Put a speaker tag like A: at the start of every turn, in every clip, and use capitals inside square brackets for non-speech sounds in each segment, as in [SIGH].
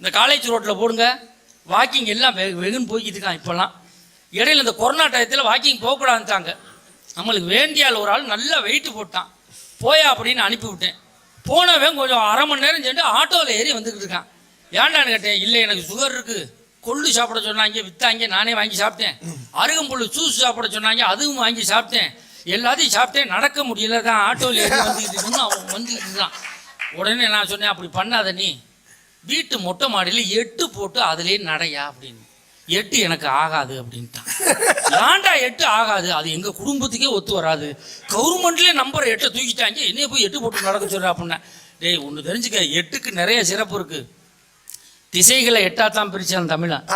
A: இந்த காலேஜ் ரோட்டில் போடுங்க. வாக்கிங் எல்லாம் வெகு வெகுன்னு போய்கிட்டு இருக்கான் இப்போல்லாம் இடையில இந்த கொரோனா டயத்தில் வாக்கிங் போகக்கூடாதுட்டாங்க நம்மளுக்கு வேண்டிய ஆள் ஒரு ஆள் நல்லா வெயிட்டு போட்டான். போயா அப்படின்னு அனுப்பிவிட்டேன். போனவன் கொஞ்சம் அரை மணி நேரம் சென்று ஆட்டோவில் ஏறி வந்துக்கிட்டு இருக்கான். ஏன்டான்னு கேட்டேன் இல்லை எனக்கு சுகர் இருக்குது கொள்ளு சாப்பிட சொன்னாங்க விற்றாங்க நானே வாங்கி சாப்பிட்டேன். அருகம்புல் ஜூஸ் சாப்பிட சொன்னாங்க அதுவும் வாங்கி சாப்பிட்டேன். எல்லாத்தையும் சாப்பிட்டேன் நடக்க முடியல தான் ஆட்டோவில் ஏறி வந்துக்கிட்டு இருக்குன்னு அவன் வந்துக்கிட்டு இருக்கான். உடனே நான் சொன்னேன் அப்படி பண்ணாத நீ. வீட்டு மொட்டை மாடியில் எட்டு போட்டு அதுலேயே நடையா அப்படின்னு. எட்டு எனக்கு ஆகாது அப்படின்ட்டான். ஏன்டா எட்டு ஆகாது? அது எங்க குடும்பத்துக்கே ஒத்து வராது. கவர்மெண்ட்லேயே நம்பர் எட்டை தூக்கிட்டாங்க. என்னைய போய் எட்டு போட்டு நடக்க சொல்ற அப்படின்னா டேய் ஒன்று தெரிஞ்சுக்க எட்டுக்கு நிறைய சிறப்பு இருக்கு. திசைகளை எட்டா தான் பிரிச்சான் தமிழன்.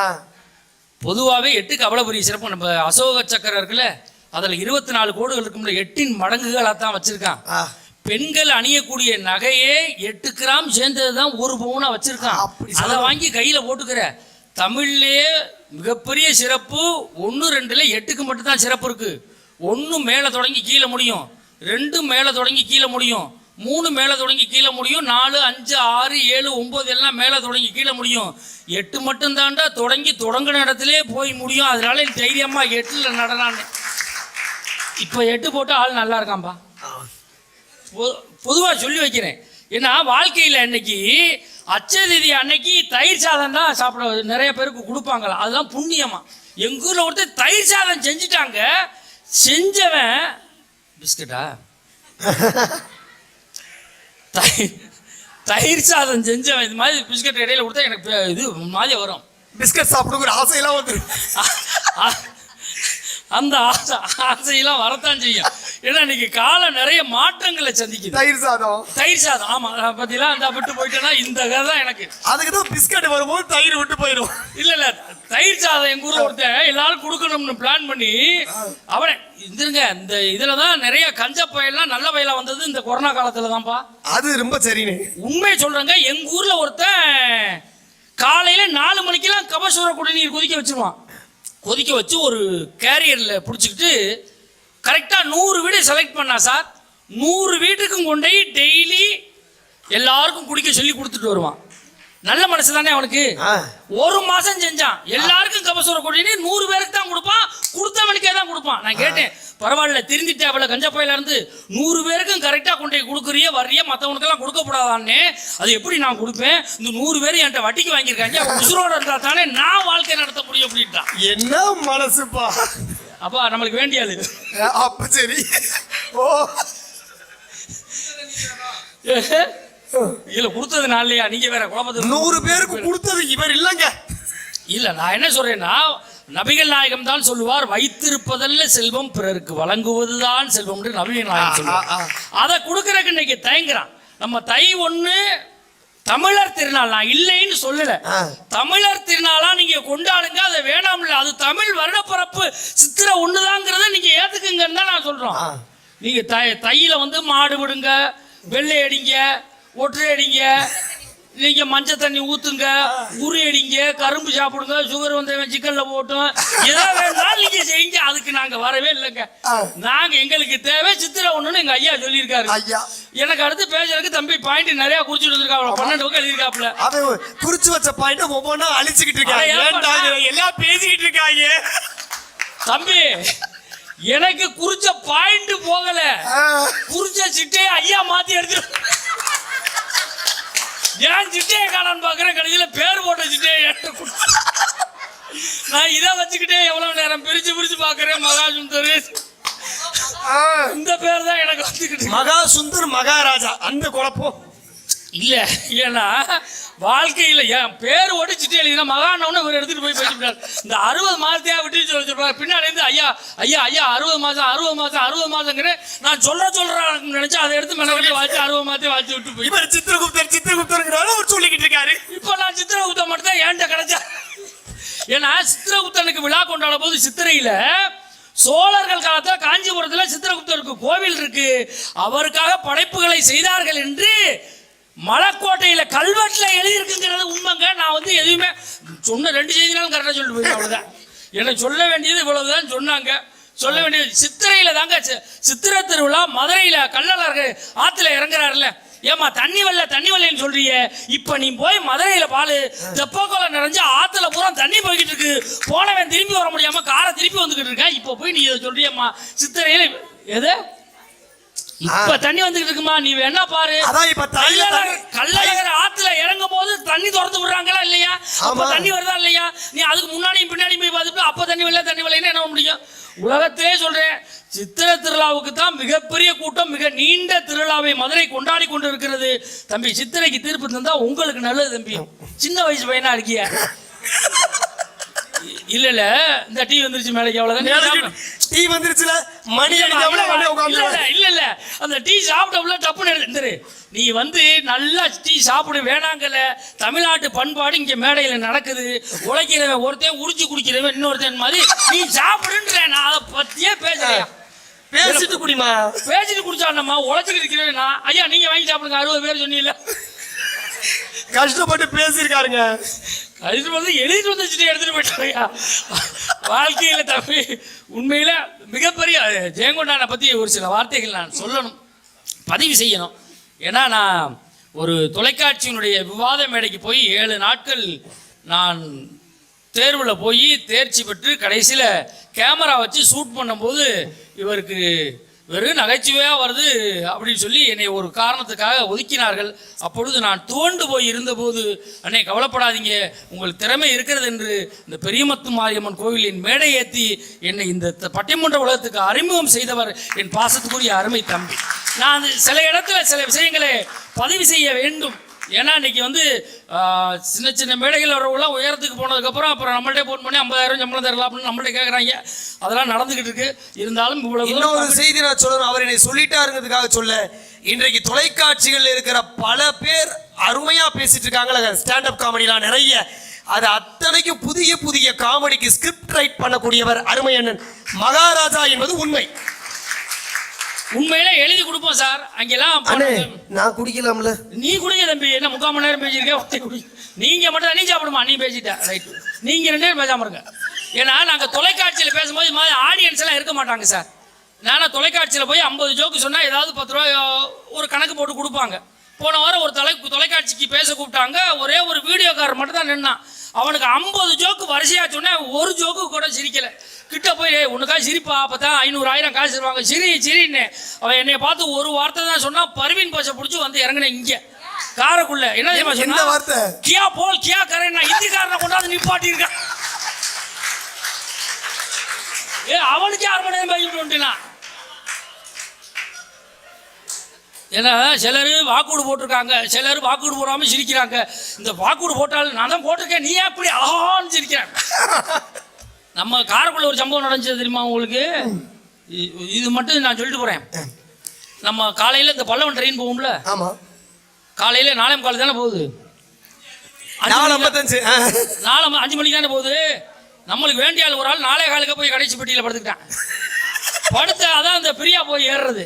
A: பொதுவாகவே எட்டுக்கு அவ்வளோ பெரிய சிறப்பு. நம்ம அசோக சக்கரம் இருக்குல்ல அதில் இருபத்தி நாலு கோடுகள் இருக்கும்ல எட்டின் மடங்குகளாக தான் வச்சிருக்கான் பெண்கள் அணியக்கூடிய நகையே எட்டு கிராம் சேர்ந்தது தான் ஒரு பவுனா வச்சிருக்கான். அதை வாங்கி கையில போட்டுக்கிற. தமிழ்லயே மிகப்பெரிய சிறப்பு ஒன்று ரெண்டுல எட்டுக்கு மட்டும்தான் சிறப்பு இருக்கு. ஒன்று மேலே தொடங்கி கீழே முடியும். ரெண்டு மேலே தொடங்கி கீழே முடியும். மூணு மேலே தொடங்கி கீழே முடியும். நாலு அஞ்சு ஆறு ஏழு ஒன்பது எல்லாம் மேலே தொடங்கி கீழே முடியும். எட்டு மட்டும் தாண்டா தொடங்கி தொடங்கின இடத்துலயே போய் முடியும். அதனால தைரியமா எட்டுல நடனான்னு இப்போ எட்டு போட்டு ஆள் நல்லா இருக்கான்பா பொதுவாக சொல்லி வைக்கிறேன். ஏன்னா வாழ்க்கையில் இன்னைக்கு அச்சதிதி அன்னைக்கு தயிர் சாதம் தான் சாப்பிட நிறைய பேருக்கு கொடுப்பாங்களா? அதெல்லாம் புண்ணியமா. எங்கள் ஊரில் ஒருத்தர் தயிர் சாதம் செஞ்சுட்டாங்க. செஞ்சவன் பிஸ்கட்டா? தயிர் தயிர் சாதம் செஞ்சவன் இது மாதிரி பிஸ்கட் இடையில கொடுத்தா எனக்கு இது மாதிரி வரும்.
B: பிஸ்கட் சாப்பிடுங்கிற ஆசையெல்லாம் வந்துரு
A: அ- அந்த ஆசை ஆசையெல்லாம் வரத்தான் செய்யும். ஏன்னா இன்னைக்கு காலம் நிறைய மாற்றங்களை சந்திக்குது.
B: தயிர் சாதம்.
A: தயிர் சாதம் ஆமா. பத்திலாம் அந்த விட்டு போயிட்டேன்னா இந்த கதை தான் எனக்கு.
B: அதுக்கு தான் பிஸ்கட் வரும்போது தயிர் விட்டு போயிடும்.
A: இல்ல இல்ல. தயிர் சாதம் எங்க ஊர்ல ஒருத்தன் எல்லாரும் கொடுக்கணும்னு பிளான் பண்ணி அவனை இருங்க இந்த இதுல தான் நிறைய கஞ்ச பயிரெல்லாம் நல்ல பயிலா வந்தது இந்த கொரோனா காலத்துல தான்ப்பா
B: அது ரொம்ப சரிண்ணே
A: உண்மையை சொல்றேங்க எங்க ஊர்ல ஒருத்தன் காலையில நாலு மணிக்கெல்லாம் கபசுர குடிநீர் கொதிக்க வச்சிருவான். கொதிக்க வச்சு ஒரு கேரியர்ல பிடிச்சிக்கிட்டு கரெக்டா நூறு வீடு செலக்ட் பண்ணா சார். நூறு வீட்டுக்கும் கொண்டு டெய்லி எல்லாருக்கும் குடிக்க சொல்லி கொடுத்துட்டு வருவான். நல்ல மனசு தானே அவனுக்கு. ஒரு மாசம் செஞ்சான். எல்லாருக்கும் கபசுர குடிநீர் நூறு பேருக்கு தான் கொடுப்பான். கொடுத்தவனுக்கே தான் கொடுப்பான். நான் கேட்டேன் பரவாயில்ல திருந்திட்டு அவளை கஞ்சா பையில இருந்து நூறு பேருக்கும் கரெக்டா கொண்டு போய் கொடுக்குறிய வர்றிய மற்றவனுக்கெல்லாம் கொடுக்கப்படாதான்னு அது எப்படி நான் கொடுப்பேன்? இந்த நூறு பேர் என்கிட்ட வட்டிக்கு வாங்கியிருக்காங்க. உசுரோட இருந்தா தானே நான் வாழ்க்கை நடத்த முடியும் அப்படின்ட்டான்.
B: என்ன மனசுப்பா?
A: அப்பா நம்மளுக்கு வேண்டிய ஆளு.
B: அப்ப சரி. ஓ.
A: இல்ல கொடுத்தது நாளையா நீங்க வேற குழப்பத்துக்கு
B: நூறு பேருக்கு கொடுத்தது இவர் இல்லைங்க.
A: இல்ல நான் என்ன சொல்றேன்னா நபிகள் நாயகம் தான் சொல்லுவார் வைத்திருப்பதல்ல செல்வம் பிறருக்கு வழங்குவதுதான் செல்வம் என்று நபிகள் நாயகம் சொல்லுவார். அதை கொடுக்கறதுக்கு இன்னைக்கு தயங்குறான். நம்ம தை ஒண்ணு தமிழர் திருநாள் நான் இல்லைன்னு சொல்லல. தமிழர் திருநாளா நீங்க கொண்டாடுங்க அதை வேணாம்ல அது தமிழ் வருடப்பிறப்பு சித்திரை ஒண்ணுதாங்கிறத நீங்க ஏத்துக்குங்கன்னு தான் நான் சொல்றோம். நீங்க தை தையில வந்து மாடு விடுங்க வெள்ளை அடிங்க ஒற்றை அடிங்க நீங்க மஞ்சள் தண்ணி ஊத்துங்க உரி அடிங்க கரும்பு சாப்பிடுங்க சுகர் வந்தவன் சிக்கன்ல போட்டும். எதை வேணாலும் நீங்க செய்யுங்க. அதுக்கு நாங்க வரவே இல்லைங்க. நாங்க எங்களுக்கு தேவை சித்திரை ஒண்ணுன்னு எங்க ஐயா சொல்லியிருக்காரு.
B: ஐயா.
A: எனக்கு அடுத்து பேசுறதுக்கு தம்பி பாயிண்ட் நிறைய குறிச்சிட்டு வந்திருக்காப்ல பன்னெண்டு பக்கம் எழுதியிருக்காப்ல
B: அவன் குறிச்சு வச்ச பாயிண்ட் ஒவ்வொன்றா அழிச்சுக்கிட்டு இருக்காங்க? எல்லாம் பேசிக்கிட்டு இருக்காங்க?
A: தம்பி எனக்கு குறிச்ச பாயிண்ட் போகல. குறிச்ச சிட்டையை ஐயா மாத்தி எடுத்து ஏன் சிட்டையை காணான்னு பாக்குறேன் கடைசியில பேர் போட்ட சிட்டையை கொடுத்து- நான் இதை வச்சுக்கிட்டே எவ்வளவு நேரம் பிரிச்சு பிரிச்சு பாக்குறேன் மகா சுந்தர். இந்த பேர் தான் எனக்கு வந்துக்கிட்டு
B: மகா சுந்தர் மகாராஜா அந்த குழப்பம்.
A: இல்ல ஏன்னா வாழ்க்கையில என் பேர் ஒடிச்சிட்டே எழுதினா மகானவனு இவர் எடுத்துட்டு போய் பேசிவிட்டார் இந்த அறுபது மாதத்தையா விட்டு சொல்ல சொல்றாரு பின்னாடி ஐயா ஐயா ஐயா அறுபது மாசம் அறுபது மாசம் அறுபது மாசங்கிறேன் நான் சொல்ல சொல்றேன் நினைச்சு அதை எடுத்து மெனக்கட்டி வாச்சு அறுபது மாதத்தையும் வாச்சு விட்டு போய்
B: இவர் சித்திரகுப்தர் சித்திரகுப்தர்ங்கிறாரு அவர் சொல்லிக்கிட்டு இருக்காரு.
A: இப்போ நான் சித்திரகுப்தன் மட்டும் தான் ஏன்ட்ட கிடைச்சா? ஏன்னா சித்திரகுப்தனுக்கு விழா கொண்டாட போது சித்திரையில சோழர்கள் காலத்துல காஞ்சிபுரத்துல சித்திரகுப்தருக்கு கோவில் இருக்கு. அவருக்காக படைப்புகளை செய்தார்கள் என்று மலைக்கோட்டையில் கல்வெட்டுல எழுதியிருக்குங்கிறது உண்மைங்க. நான் வந்து எதுவுமே சொன்ன ரெண்டு செய்தினாலும் கரெக்டாக சொல்லிட்டு போயிருக்கேன் அவ்வளவுதான். எனக்கு சொல்ல வேண்டியது இவ்வளவுதான் சொன்னாங்க. சொல்ல வேண்டியது சித்திரையில தாங்க சி- சித்திரை திருவிழா மதுரையில கள்ளழகர் ஆத்துல இறங்குறாருல்ல. ஏமா தண்ணி வரல தண்ணி வரலன்னு சொல்றியே இப்ப நீ போய் மதுரையில பாலு. தெப்பக்கோலை நிறைஞ்சு ஆத்துல பூரா தண்ணி போய்கிட்டு இருக்கு. போனவன் திரும்பி வர முடியாம காரை திருப்பி வந்துகிட்டு இருக்கேன். இப்ப போய் நீ இதை சொல்றியம்மா. சித்திரையில எது? இப்ப தண்ணி வந்துகிட்டு இருக்குமா? நீ வேணா பாரு.
B: அதான் இப்ப
A: கள்ளழகர் ஆத்துல இறங்கும் போது தண்ணி. திறந்து விடுறாங்களா இல்லையா? அப்ப. தண்ணி வருதா இல்லையா? நீ அதுக்கு முன்னாடியும் பின்னாடியும் போய் பார்த்துட்டு அப்ப தண்ணி வரல தண்ணி வரலன்னு என்ன முடியும்? உலகத்திலே சொல்றேன் சித்திரை திருவிழாவுக்கு தான் மிகப்பெரிய கூட்டம் மிக நீண்ட திருவிழாவை மதுரை கொண்டாடி கொண்டு இருக்கிறது தம்பி சித்திரைக்கு தீர்ப்பு தந்தா உங்களுக்கு நல்லது தம்பி. சின்ன வயசு பையனா இருக்கிய. [LAUGHS] இல்ல இல்ல. இந்த டீ வந்துருச்சு மேலைக்கு அவ்வளவுதான்.
B: டீ வந்துருச்சுல? மணி
A: இல்ல இல்ல, அந்த டீ சாப்பிட்டோம்ல டப்புன்னு எடுத்துரு நீ வந்து நல்லா டீ சாப்பிடு வேணாங்கல. தமிழ்நாட்டு பண்பாடு இங்க மேடையில நடக்குது. உழைக்கிறவன் ஒருத்தன் உரிச்சு குடிக்கிறவன் இன்னொருத்தன் மாதிரி நீ சாப்பிடுன்ற நான் அதை பத்தியே பேசுறேன்
B: பேசிட்டு குடிமா.
A: பேசிட்டு குடிச்சாண்டம்மா உழைச்சிட்டு இருக்கிறேன் நான். ஐயா நீங்க வாங்கி சாப்பிடுங்க. அறுபது பேர் சொன்னீங்கல்ல.
B: கஷ்டப்பட்டு பேசியிருக்காருங்க.
A: கஷ்டப்பட்டு வந்து எழுதிட்டு வந்து எடுத்துட்டு போயிட்டாங்க வாழ்க்கையில் தம்பி உண்மையில் மிகப்பெரிய ஜெயங்கொண்டானை பற்றி ஒரு சில வார்த்தைகள் நான் சொல்லணும். பதிவு செய்யணும். ஏன்னா நான் ஒரு தொலைக்காட்சியினுடைய விவாத மேடைக்கு போய் ஏழு நாட்கள் நான் தேர்வில் போய் தேர்ச்சி பெற்று கடைசியில் கேமரா வச்சு ஷூட் பண்ணும்போது இவருக்கு வெறும் நகைச்சுவையாக வருது அப்படின்னு சொல்லி என்னை ஒரு காரணத்துக்காக ஒதுக்கினார்கள். அப்பொழுது நான் துவண்டு போய் இருந்தபோது அன்னை கவலைப்படாதீங்க. உங்கள் திறமை இருக்கிறது என்று இந்த பெரியமத்து மாரியம்மன் கோவிலின் மேடை ஏற்றி என்னை இந்த பட்டிமன்ற உலகத்துக்கு அறிமுகம் செய்தவர் என் பாசத்துக்குரிய அருமை தம்பி. நான் அது சில இடத்துல சில விஷயங்களை பதிவு செய்ய வேண்டும். ஏன்னா இன்னைக்கு வந்து சின்ன சின்ன மேடைகள் வரவங்களாம் உயரத்துக்கு போனதுக்கப்புறம் அப்புறம் நம்மள்ட்டே ஃபோன் பண்ணி ஐம்பதாயிரம் சம்பளம் தரலாம் அப்படின்னு நம்மள்ட்ட கேட்குறாங்க அதெல்லாம் நடந்துக்கிட்டு இருக்கு. இருந்தாலும் இவ்வளவு
C: இன்னொரு செய்தி நான் சொல்லணும். அவர் என்னை சொல்லிட்டாருங்கிறதுக்காக சொல்ல இன்றைக்கு தொலைக்காட்சிகள்ல இருக்கிற பல பேர் அருமையா பேசிட்டு இருக்காங்களே ஸ்டாண்ட் அப் காமெடிலாம் நிறைய. அது அத்தனைக்கும் புதிய புதிய காமெடிக்கு ஸ்கிரிப்ட் ரைட் பண்ணக்கூடியவர் அருமை அண்ணன் மகாராஜா என்பது உண்மை.
A: உண்மையில எழுதி கொடுப்போம் சார். அங்கெல்லாம்
C: அண்ணே நான் குடிக்கலாம்ல.
A: நீ குடிங்க தம்பி. என்ன முக்கால் மணி நேரம் பேசியிருக்கேன் குடி. நீங்க மட்டும் நீ சாப்பிடுமா? நீ பேசிட்ட. ரைட் நீங்க ரெண்டு பேரும் பேசாம இருங்க. ஏன்னா நாங்க தொலைக்காட்சியில் பேசும்போது மாதிரி ஆடியன்ஸ் எல்லாம் இருக்க மாட்டாங்க சார். நானா தொலைக்காட்சியில் போய் ஐம்பது ஜோக்கு சொன்னா ஏதாவது பத்து ரூபாய் ஒரு கணக்கு போட்டு கொடுப்பாங்க. போன வாரம் ஒரு தொலை தொலைக்காட்சிக்கு பேச கூப்பிட்டாங்க. ஒரே ஒரு வீடியோக்காரர் மட்டும் தான் நின்னான். அவனுக்கு ஐம்பது ஜோக்கு வரிசையா சொன்னேன். ஒரு ஜோக்கு கூட சிரிக்கல. கிட்ட போய் "ஏய், உனக்கா சிரிப்பா? அப்பதான் ஐநூறு ஆயிரம் காசு தருவாங்க. சிரி சிரின்னு அவன் என்னைய பார்த்து ஒரு வார்த்தை தான் சொன்னா பர்வீன் பாஷை பிடிச்சி வந்து இறங்கினேன் இங்க. காரைக்குள்ள என்ன தெரியுமா
C: என்ன
A: சொன்னா?
C: வார்த்தை?
A: கியா போல் கியா கரேன் நான் ஹிந்திக்காரனை கொண்டாந்து நிப்பாட்டி இருக்கேன் ஏ அவனுக்கே அரை மணி நேரம் பேசிட்டு வந்துட்டான் ஏன்னா சிலர் வாக்குடு போட்டிருக்காங்க. சிலர் வாக்குடு போடாம சிரிக்கிறாங்க. இந்த வாக்குடு போட்டாலும் நான் தான் போட்டிருக்கேன். நீ அப்படி ஆஹான்னு சிரிக்கிறேன் [LAUGHS] நம்ம காரைக்குள்ள ஒரு சம்பவம் நடந்துச்சு தெரியுமா உங்களுக்கு? இது மட்டும் நான் சொல்லிட்டு போறேன். நம்ம காலையில இந்த பல்லவன் ட்ரெயின் போகும்ல
C: ஆமா.
A: காலையில நாளை காலை தானே போகுது?
C: நாலு ஐம்பத்தஞ்சு.
A: நாலு அஞ்சு மணிக்கு தானே போகுது? நம்மளுக்கு வேண்டிய ஒரு ஆள் நாளே காலுக்கு போய் கடைசி பெட்டியில் படுத்துக்கிட்டான். [LAUGHS] படுத்து அதான் அந்த பிரியா போய் ஏறுறது.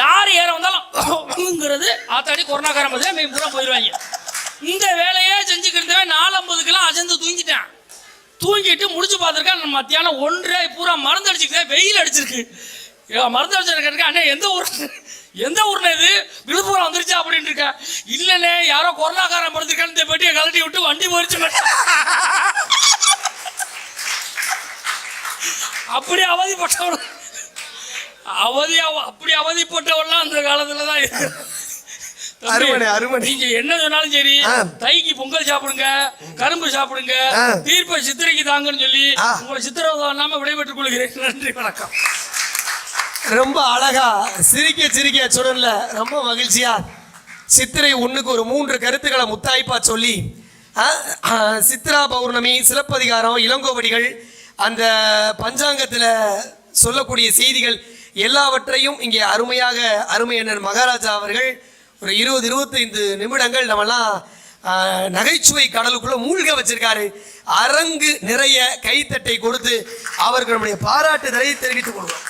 A: யார் ஏற வந்தாலும் ஆத்தாடி கொரோனாக்காரன் பதிலாக மீன் பூரா போயிடுவாங்க இந்த வேலையே செஞ்சுக்கிட்டு நாலு ஐம்பதுக்கெல்லாம் அசந்து தூங்கிட்டு முடிச்சு பார்த்துருக்கேன். மத்தியானம் ஒன்றே பூரா மருந்து அடிச்சுக்கிட்டே வெயில் அடிச்சிருக்கு. மருந்து அடிச்சிருக்க அண்ணே எந்த ஊர்? எந்த ஊர்ல இது? விழுப்புரம் வந்துருச்சா அப்படின்னு இருக்கேன் இல்லைண்ணே யாரோ கொரோனாக்காரன் படுத்திருக்கான்னு இந்த பெட்டியை கழட்டி விட்டு வண்டி போயிடுச்சு அப்படி அவதிப்பட்டவன். அவதி அவ- அப்படி அவதிப்பட்டவன்லாம் அந்த காலத்துல தான்
C: அருமனை, அருமனை.
A: நீங்க என்ன சொன்னாலும் சரி. தைக்கு பொங்கல் சாப்பிடுங்க கரும்பு சாப்பிடுங்க. தீர்ப்பை சித்திரைக்கு தாங்கன்னு சொல்லி. உங்களை சித்திரவதை இல்லாம விடைபெற்றுக் கொள்கிறேன் நன்றி வணக்கம்
C: ரொம்ப அழகா சிரிக்க சிரிக்க சுடல்ல ரொம்ப மகிழ்ச்சியா சித்திரை ஒண்ணுக்கு ஒரு மூன்று கருத்துக்களை முத்தாய்ப்பா சொல்லி சித்ரா பௌர்ணமி சிலப்பதிகாரம் இளங்கோவடிகள் அந்த பஞ்சாங்கத்தில் சொல்லக்கூடிய செய்திகள் எல்லாவற்றையும் இங்கே அருமையாக அருமையினர் மகாராஜா அவர்கள் ஒரு இருபது இருபத்தைந்து நிமிடங்கள் நம்மெல்லாம் நகைச்சுவை கடலுக்குள்ள மூழ்க வச்சிருக்காரு. அரங்கு நிறைய கைத்தட்டை கொடுத்து அவர்களுடைய நம்முடைய பாராட்டுதலை தெரிவித்துக் கொள்வோம்.